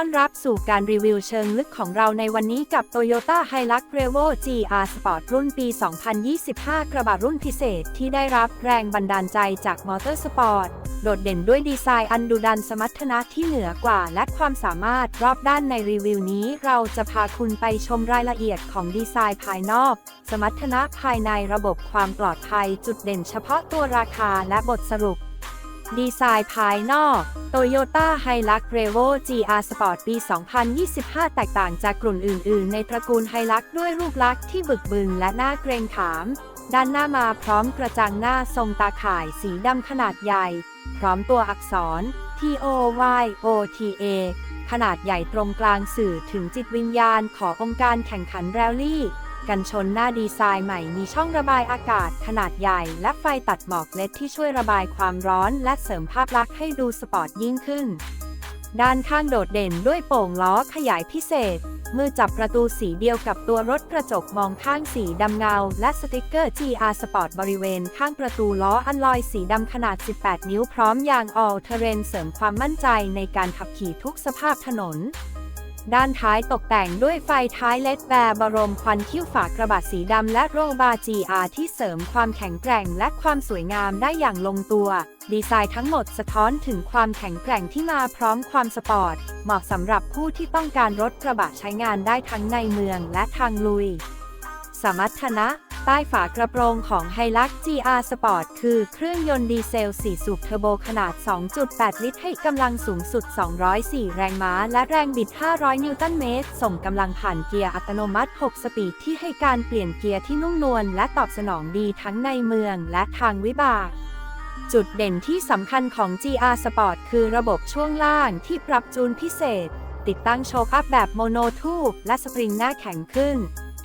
ต้อนรับสู่การรีวิวเชิงลึกของเราในวันนี้กับ Toyota Hilux Revo GR Sport รุ่นปี 2025 กระบะรุ่นพิเศษที่ได้รับแรงบันดาลใจจากมอเตอร์สปอร์ต โดดเด่นด้วยดีไซน์อันดุดันสมรรถนะที่เหนือกว่า และความสามารถรอบด้านในรีวิวนี้ เราจะพาคุณไปชมรายละเอียดของดีไซน์ภายนอก สมรรถนะภายในระบบความปลอดภัย จุดเด่นเฉพาะตัวราคาและบทสรุป ดีไซน์ภายนอก Toyota Hilux Revo GR Sport ปี 2025 แตกต่างจากกลุ่นอื่น ๆ ในตระกูล Hilux ด้วยรูปลักษณ์ที่บึกบึนและน่าเกรงขาม ด้านหน้ามาพร้อมกระจังหน้าทรงตาข่ายสีดำขนาดใหญ่ พร้อมตัวอักษร T O Y O T A ขนาดใหญ่ตรงกลางสื่อถึงจิตวิญญาณขององค์การแข่งขันแรลลี่ กันชนหน้าดีไซน์ใหม่มีช่องระบายอากาศขนาดใหญ่ และไฟตัดหมอกเล็ดที่ช่วยระบายความร้อนและเสริมภาพลักษณ์ให้ดูสปอร์ตยิ่งขึ้น ด้านข้างโดดเด่นด้วยโป่งล้อขยายพิเศษ มือจับประตูสีเดียวกับตัวรถกระจกมองข้างสีดำเงา และสติกเกอร์ GR Sport บริเวณข้างประตูล้ออันลอยสีดำขนาด 18 นิ้วพร้อมยาง All Terrain เสริมความมั่นใจในการขับขี่ทุกสภาพถนน ด้านท้ายตกแต่งด้วยไฟท้ายเลดแบร์บรมควันคิ้วฝากระบะสีดำและโรบาจีอาที่เสริมความแข็งแกร่งและความสวยงามได้อย่างลงตัว ดีไซน์ทั้งหมดสะท้อนถึงความแข็งแกร่งที่มาพร้อมความสปอร์ต เหมาะสำหรับผู้ที่ต้องการรถกระบะใช้งานได้ทั้งในเมืองและทางลุย สมรรถนะ ใต้ฝากระโปรงของ Hilux GR Sport คือเครื่องยนต์ดีเซล 4 สูบเทอร์โบขนาด 2.8 ลิตร ให้กำลังสูงสุด 204 แรงม้า และแรงบิด 500 นิวตันเมตร ส่งกำลังผ่านเกียร์อัตโนมัติ 6 สปีดที่ให้การเปลี่ยนเกียร์ที่นุ่มนวลและตอบสนองดีทั้งในเมืองและทางวิบากจุดเด่นที่สำคัญของ GR Sport คือระบบช่วงล่างที่ปรับจูนพิเศษ ติดตั้งโชคอัพแบบโมโนทูบและสปริงหน้าแข็งขึ้น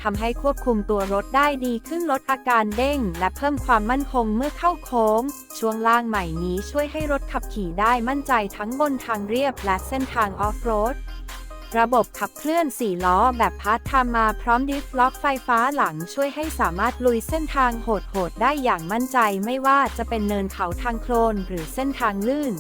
ทำให้ควบคุมตัวรถได้ดีขึ้นลดอาการเด้ง และเพิ่มความมั่นคงเมื่อเข้าโค้ง ช่วงล่างใหม่นี้ช่วยให้รถขับขี่ได้มั่นใจทั้งบนทางเรียบและเส้นทางออฟโรดระบบขับเคลื่อน 4 ล้อแบบพาร์ทไทม์มาพร้อมดิฟล็อกไฟฟ้าหลังช่วยให้สามารถลุยเส้นทางโหดๆได้อย่างมั่นใจไม่ว่าจะเป็นเนินเขาทางโคลนหรือเส้นทางลื่น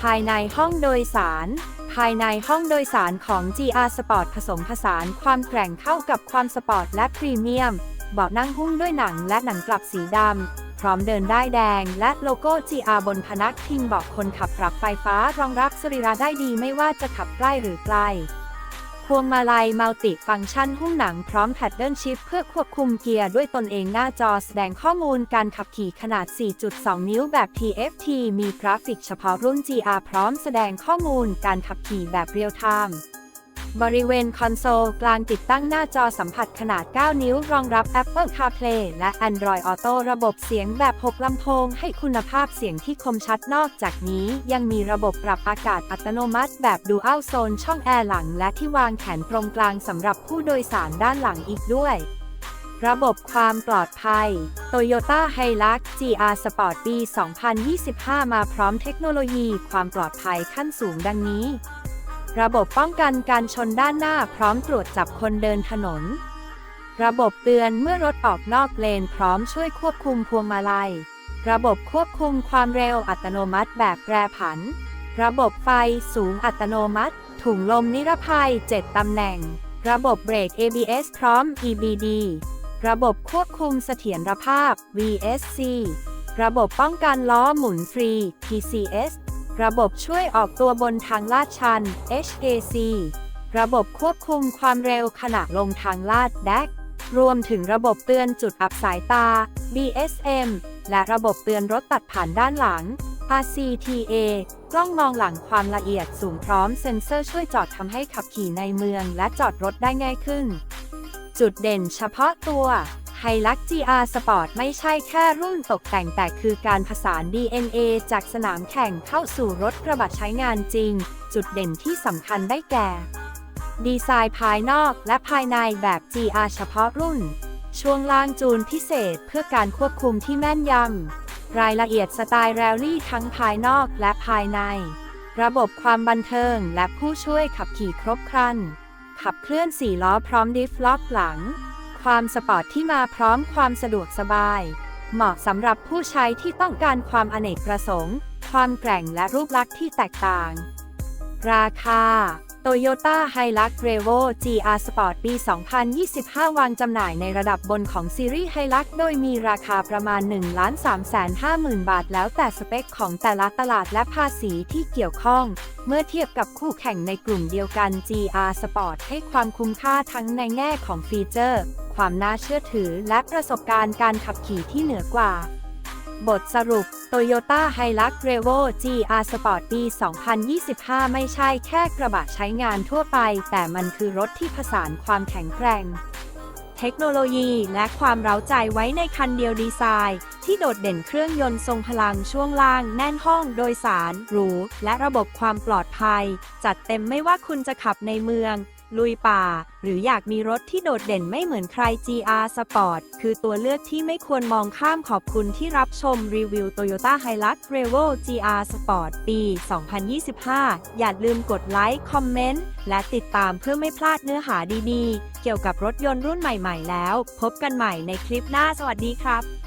ภายในห้องโดยสาร ภายในห้องโดยสารของ GR Sport ผสมผสานความแกร่งเข้ากับความสปอร์ตและพรีเมียมเบาะนั่งหุ้มด้วยหนังและหนังกลับสีดำ พร้อมเดินได้แดง และโลโก้ GR บนพนักพิงเบาะคนขับปรับไฟฟ้ารองรับสรีระได้ดีไม่ว่าจะขับใกล้หรือไกล วงมาลัยมัลติฟังก์ชันหุ้มหนังพร้อมแพดเดิลชิฟเพื่อควบคุมเกียร์ด้วยตนเองหน้าจอแสดงข้อมูลการขับขี่ขนาด 4.2 นิ้วแบบ TFT มีกราฟิกเฉพาะรุ่น GR พร้อมแสดงข้อมูลการขับขี่แบบเรียลไทม์ บริเวณคอนโซลกลางติดตั้งหน้าจอสัมผัสขนาด 9 นิ้ว รองรับ Apple CarPlay และ Android Auto ระบบเสียงแบบ 6 ลำโพง ให้คุณภาพเสียงที่คมชัดนอกจากนี้ ยังมีระบบปรับอากาศอัตโนมัติแบบ Dual Zone ช่องแอร์หลัง และที่วางแขนตรงกลางสำหรับผู้โดยสารด้านหลังอีกด้วยระบบความปลอดภัย Toyota Hilux GR Sport ปี 2025 มาพร้อมเทคโนโลยีความปลอดภัยขั้นสูงดังนี้ ระบบป้องกันการชนด้านหน้าพร้อมตรวจจับคนเดินถนน ระบบเตือนเมื่อรถออกนอกเลนพร้อมช่วยควบคุมพวงมาลัย ระบบควบคุมความเร็วอัตโนมัติแบบแปรผัน ระบบไฟสูงอัตโนมัติ ถุงลมนิรภัย 7 ตำแหน่ง ระบบเบรก ABS พร้อม EBD ระบบควบคุมเสถียรภาพ VSC ระบบป้องกันล้อหมุนฟรี PCS ระบบช่วยออกตัวบนทางลาดชัน HAC ระบบควบคุมความเร็วขณะลงทางลาด DAC รวมถึงระบบเตือนจุดอับสายตา BSM และระบบเตือนรถตัดผ่านด้านหลัง RCTA กล้องมองหลังความละเอียดสูงพร้อมเซ็นเซอร์ช่วยจอดทำให้ขับขี่ในเมืองและจอดรถได้ง่ายขึ้น จุดเด่นเฉพาะตัว Hilux GR Sport ไม่ใช่แค่รุ่นตกแต่งแต่คือการผสาน DNA จากสนามแข่งเข้าสู่รถกระบะใช้งานจริง จุดเด่นที่สำคัญได้แก่ ดีไซน์ภายนอกและภายในแบบ GR เฉพาะรุ่น ช่วงล่างจูนพิเศษเพื่อการควบคุมที่แม่นยำ รายละเอียดสไตล์แรลลี่ทั้งภายนอกและภายใน ระบบความบันเทิงและผู้ช่วยขับขี่ครบครัน ขับเคลื่อน4ล้อพร้อมดิฟล็อกหลัง ความสปอร์ตที่มาพร้อมความสะดวกสบาย เหมาะสำหรับผู้ใช้ที่ต้องการความอเนกประสงค์ ความแกร่งและรูปลักษณ์ที่แตกต่าง ราคา Toyota Hilux Revo GR Sport ปี 2025 วางจำหน่ายในระดับบนของซีรีส์ Hilux โดยมีราคาประมาณ 1 3 5 0 0 0 0 บาท แล้วแต่สเปคของแต่ละตลาดและภาษีที่เกี่ยวข้อง เมื่อเทียบกับคู่แข่งในกลุ่มเดียวกัน GR Sport ให้ความคุ้มค่าทั้งในแง่ของฟีเจอร์ ความน่าเชื่อถือและประสบการณ์การขับขี่ที่เหนือกว่า บทสรุป Toyota Hilux Revo GR Sport ปี 2025 ไม่ใช่แค่กระบะใช้งานทั่วไป แต่มันคือรถที่ผสานความแข็งแกร่ง เทคโนโลยีและความเร้าใจไว้ในคันเดียวดีไซน์ ที่โดดเด่นเครื่องยนต์ทรงพลังช่วงล่าง แน่นห้องโดยสารหรูและระบบความปลอดภัย จัดเต็มไม่ว่าคุณจะขับในเมือง ลุยป่า หรืออยากมีรถที่โดดเด่นไม่เหมือนใคร GR Sport คือตัวเลือกที่ไม่ควรมองข้ามขอบคุณที่รับชมรีวิว Toyota Hilux Revo GR Sport ปี 2025 อย่าลืมกดไลค์ คอมเมนต์ และติดตามเพื่อไม่พลาดเนื้อหาดีๆ เกี่ยวกับรถยนต์รุ่นใหม่ๆ แล้ว พบกันใหม่ในคลิปหน้าสวัสดีครับ